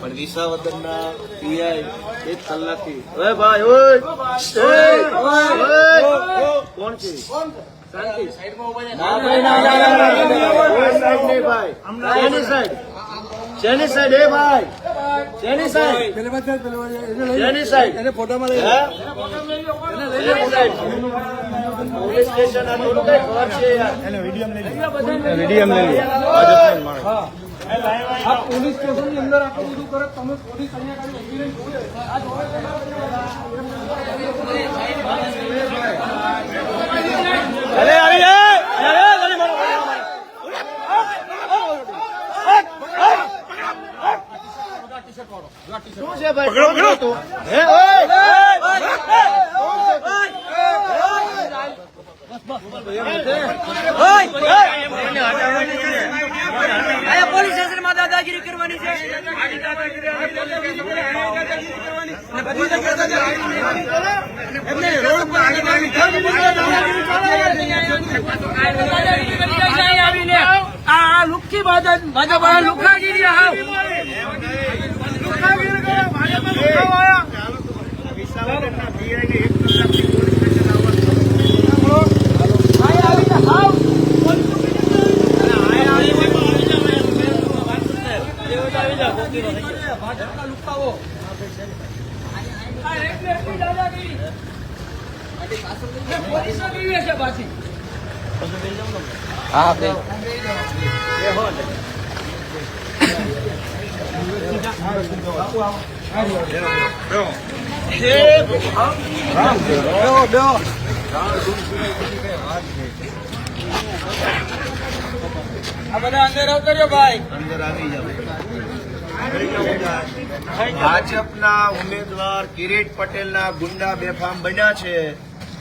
પણ વિસાવદરના પીઆઈ એક કલાકથી ઓય ભાઈ ઓય. કોણ છે શાંતિ. ભાઈ, સાઈડ નહીં ભાઈ શેની સાઈડ શેની સાઈડ એ ભાઈ શેની સાઈડ શેની સાઈડ હે? શેની સાઈડ? પોલીસ સ્ટેશન આ થોડું કઈ ખબર છે યાર આ પોલીસ સ્ટેશનની અંદર આટલું બધું કરે તમે પોલીસ અહીંયા અરે આવી જાય શું છે ભાઈ? પકડો પકડો. હે ઓય અહીંયા પોલીસ સ્ટેશનમાં દાદાગીરી કરવાની છે. આ લુખ્ખી ભાજપ ભાજપ લુખાગીરી હાવ લુખાગીરી કરે ભાજપ લુખાવા આ બધા અંદર અવતર્યો ભાઈ. અંદર આવી જાવ ભાજપના ઉમેદવાર કિરીટ પટેલના ગુંડા બેફામ બન્યા છે.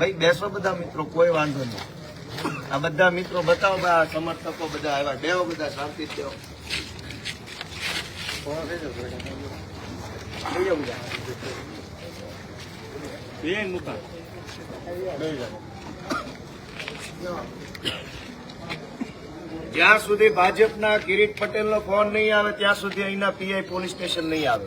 ભાઈ બેસો બધા મિત્રો કોઈ વાંધો નહીં. આ બધા મિત્રો બતાવો બા આ સમર્થકો બધા આવ્યા. બેવો બધા શાંતિ દેવો જ્યાં સુધી ભાજપના કિરીટ પટેલનો ફોન નહીં આવે ત્યાં સુધી અહીંના પીઆઈ પોલીસ સ્ટેશન નહીં આવે.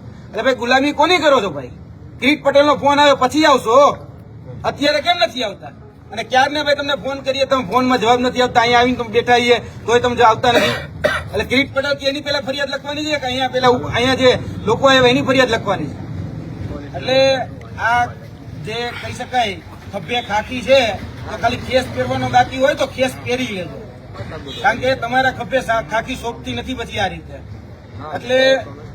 એટલે ભાઈ ગુલામી કોની કરો છો ભાઈ? કિરીટ પટેલનો ફોન આવ્યો પછી આવશો? અત્યારે કેમ નથી આવતા? અને ક્યારને ભાઈ તમને ફોન કરીએ તમે ફોનમાં જવાબ નથી આવતા અહીંયા આવીને તમે બેઠા છીએ તોય તમે જો આવતા નથી. એટલે કિરીટ પટેલ કે એની પેલા ફરિયાદ લખવાની છે કે અહીંયા પેલા અહીંયા જે લોકો આવ્યા એની ફરિયાદ લખવાની છે? એટલે આ જે કહી શકાય ખભે ખાખી છે તો ખાલી ખેસ પહેરવાનો બાકી હોય તો ખેસ પહેરી લેજો. કારણ કે તમારા ખભે ખાખી સોંપતી નથી પછી આ રીતે. એટલે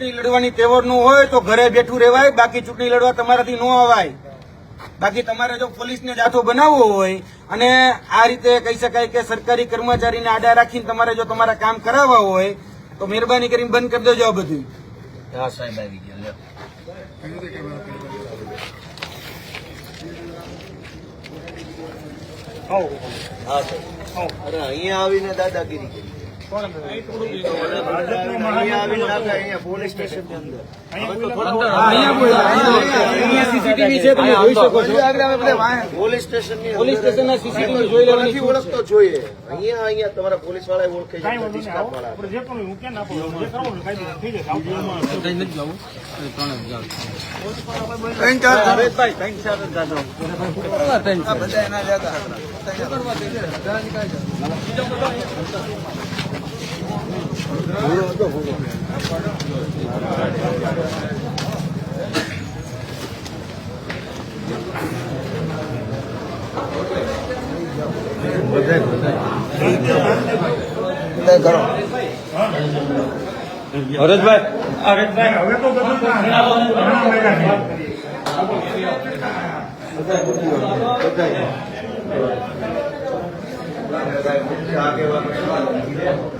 ચૂંટણી લડવાની તેવરનું હોય તો ઘરે બેઠું રહેવાય બાકી ચૂંટણી લડવા તમારાથી ન અવાય. બાકી તમારે જો પોલીસને જાથો બનાવવો હોય અને આ રીતે કહી શકાય કે સરકારી કર્મચારીને આડા રાખીને તમારે જો તમારા કામ કરાવવા હોય તો મહેરબાની કરીને બંધ કરી દેજો આ બધું. હા સાહેબ આવી ગયા હા સાહેબ. અરે અહીંયા આવીને દાદાગીરી કરી. પોલીસ જોઈએ અહીંયા અહીંયા તમારા પોલીસવાળા ઓળખે વાર બે મિનિટ લાગે. એનો ટેકેદાર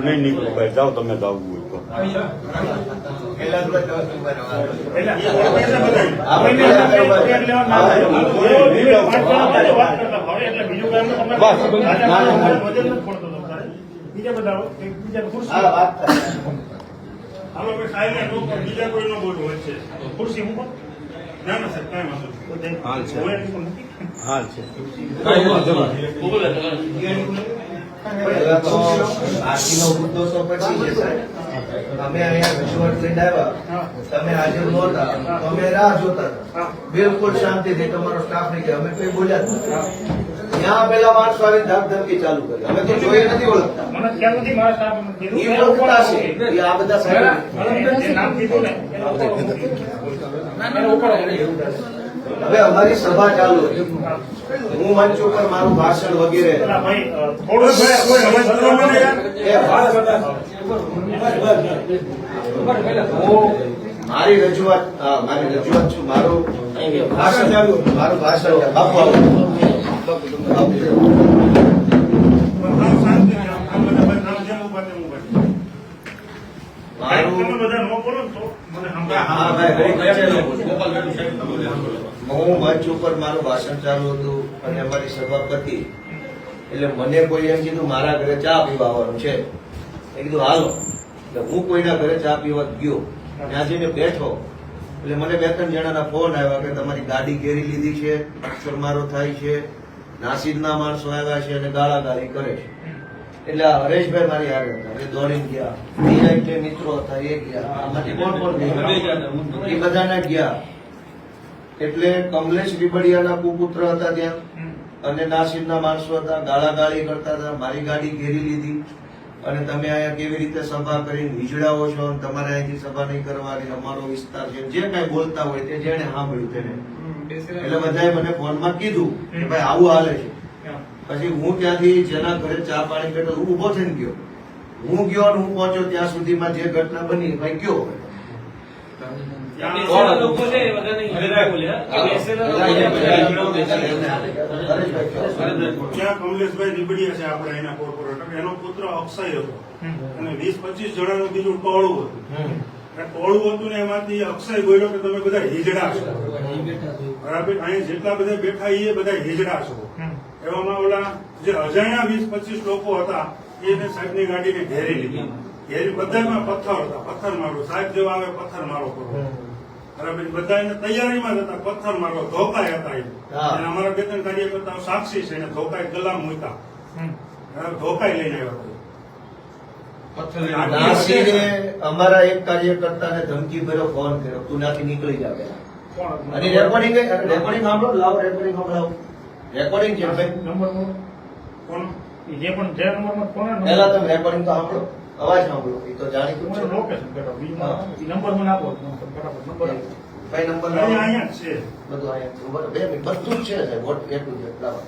નહીં નીકળો ભાઈ જાઓ તમે જાવું. બીજા કોઈ નો બોલવું વચ્ચે ખુરશી મૂકો ના ના સાહેબ કાંઈ વાંધો નહીં. હાલ છે. હાલ છે પેલા તો આરતીનો મુદ્દો તો પછી છે સાહેબ અહીંયા રજૂઆત લઈને આવ્યા તમે હાજર નહોતા તો રાહ જોતા હતા બિલકુલ શાંતિથી તમારો સ્ટાફ નહીં કે અમે કઈ બોલ્યા જ ત્યાં પેલા માણસો આવી ધાક ધમકી ચાલુ કરી અમે તો જોઈએ નથી ઓળખતા એ આ બધા સાહેબ હવે અમારી સભા ચાલુ હું મંચ ઉપર મારું ભાષણ વગેરે. મારી રજૂઆત મારી રજૂઆત છું મારું ભાષણ ચાલુ મારું ભાષણ તમે મારું બધા ન બોલો તો મને હા ભાઈ મંચ ઉપર મારું ભાષણ ચાલુ હતું અને અમારી સભાપતિ એટલે મને કોઈ એમ કીધું, મારા ઘરે ચા પીવા છે. કીધું, હાલો. એટલે હું કોઈના ઘરે ચા પીવા ગયો. ત્યાં જઈને બેઠો. એટલે મને બે ત્રણ જણાના ફોન આવ્યા કે તમારી ગાડી ઘેરી લીધી છે અક્ષરમારો થાય છે, નાસીદના માણસો આવ્યા છે અને ગાળાગાળી કરે છે. એટલે હરેશભાઈ મારી આગળ હતા. એ દોડીને ગયા. બીજા મિત્રો હતા, એ ગયા. આમાંથી કોણ કોણ ગયા એ બધાના ગયા. એટલે કમલેશ રીબડિયાના કુપુત્ર હતા ત્યાં. અને નાસિરના માણસો હતા ગાળાગાળી કરતા હતા મારી ગાડી ઘેરી લીધી. અને તમે અહીંયા કેવી રીતે સભા કરીને વીજળાઓ છો અને તમારે અહીંથી સભા નહીં કરવાની અમારો વિસ્તાર છે. જે કઈ બોલતા હોય તે જેને સાંભળ્યું તેને. એટલે બધાએ મને ફોનમાં કીધું કે ભાઈ આવું હાલે છે. પછી હું ત્યાંથી જેના ઘરે ચા પાણી કરતો હું ઊભો થઈને ગયો. હું ગયો અને હું પહોંચ્યો ત્યાં સુધીમાં જે ઘટના બની ભાઈ ગયો. ત્યાં કમલેશભાઈ નીબડિયા છે આપણે એના કોર્પોરેટર. એનો પુત્ર અક્ષય હતો. અને વીસ પચીસ જણાનું બીજું ટોળું હતું. ટોળું હતું ને એમાંથી અક્ષય બોલ્યો કે તમે બધા હિજડા છો. બરાબર? અહીં જેટલા બધા બેઠા એ બધા હિજડા છો. એવામાં ઓલા જે અજાણ્યા વીસ પચીસ લોકો હતા એને સાહેબની ગાડીને ઘેરી લીધી. ઘેરી બધામાં પથ્થર હતા. પથ્થર મારો સાહેબ જેવા આવે પથ્થર મારો કરો બરાબર. બધા એને તૈયારીમાં જ હતા. પથ્થર મારો ધોકાય હતા એ. અને અમારા બે ત્રણ કાર્યકર્તાઓ સાક્ષી છે. એને ધોકાય ગલામ બરાબર. ધોકાય લઈને આવ્યા અમારા એક કાર્યકર્તાને ધમકી ભર્યો ફોન કર્યો. તું નાથી નીકળી જા પહેલા. કોણ? અને રેકોર્ડિંગ રેકોર્ડિંગ સાંભળો. લાવો રેકોર્ડિંગ સંભળાવો રેકોર્ડિંગ છે ભાઈ. કોણ? જે પણ જે પહેલા તમે રેકોર્ડિંગ તો સાંભળો. અવાજ સાંભળો એ તો જાણીતું છે. લોકેશન નંબર મને આપો નંબર ભાઈ નંબર અહીંયા છે. બધું અહીંયા છે. બરાબર. બે મિનિટ બધું છે વોટ એટલું છે લાવો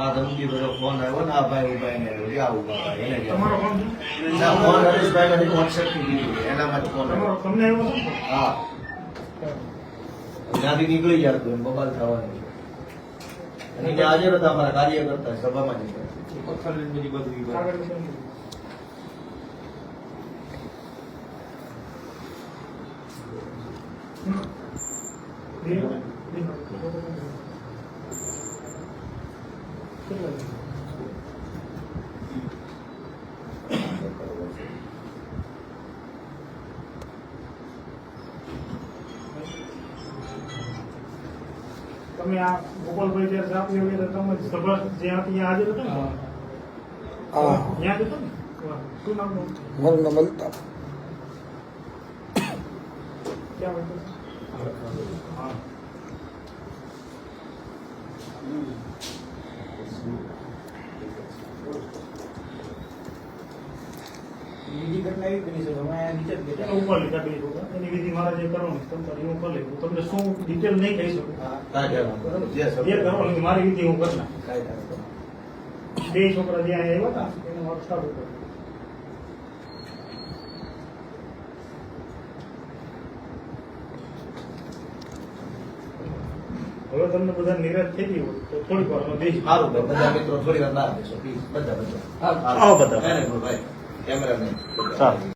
હા ધમકી ભર્યો ફોન આવ્યો ને આ ભાઈ ઊભા ને આવ્યો. કે આ ઊભા એને તમારો કહેવાય. ફોન ના, ફોન હરેશભાઈ નથી વોટ્સએપથી દીધું એના માટે ફોન તમારો આવ્યો તમને આવ્યો? હા. ત્યાંથી નીકળી જાય એમ બબાલ થવાની અને ત્યાં હાજર હતા અમારા કાર્યકર્તા સભામાં જ બધું કાગળ છે ગોપાલભાઈ જ્યારે આપી હોય તો તમે સભા જ્યાં ત્યાં હાજર હતો ને ત્યાં જ હતો ને શું નામ? મારું નામ અલ્તાફ ક્યાં? હા. બીજી ઘટના એવી બની છે કે અમે નીચે જ બેઠા ઉપર લીધા બે લોકો. એની વિધિ મારા જે કરવાની તમે તારી હું કરી લઈશ. તમને શું ડિટેલ નહીં કહી શકું. જે જે મારી વિધિ હું કરી નાખીશ. બે છોકરા જે અહીંયા આવ્યા હતા એને મારું સ્ટાર્ટ કર્યું હવે તમને બધા નિરાશ થઈ ગયું હોય તો થોડીક વારમાં સારું બધા મિત્રો થોડી વાર ના બેસો બધા બધા. આવો બધા. ભાઈ. Cameraman. Tá.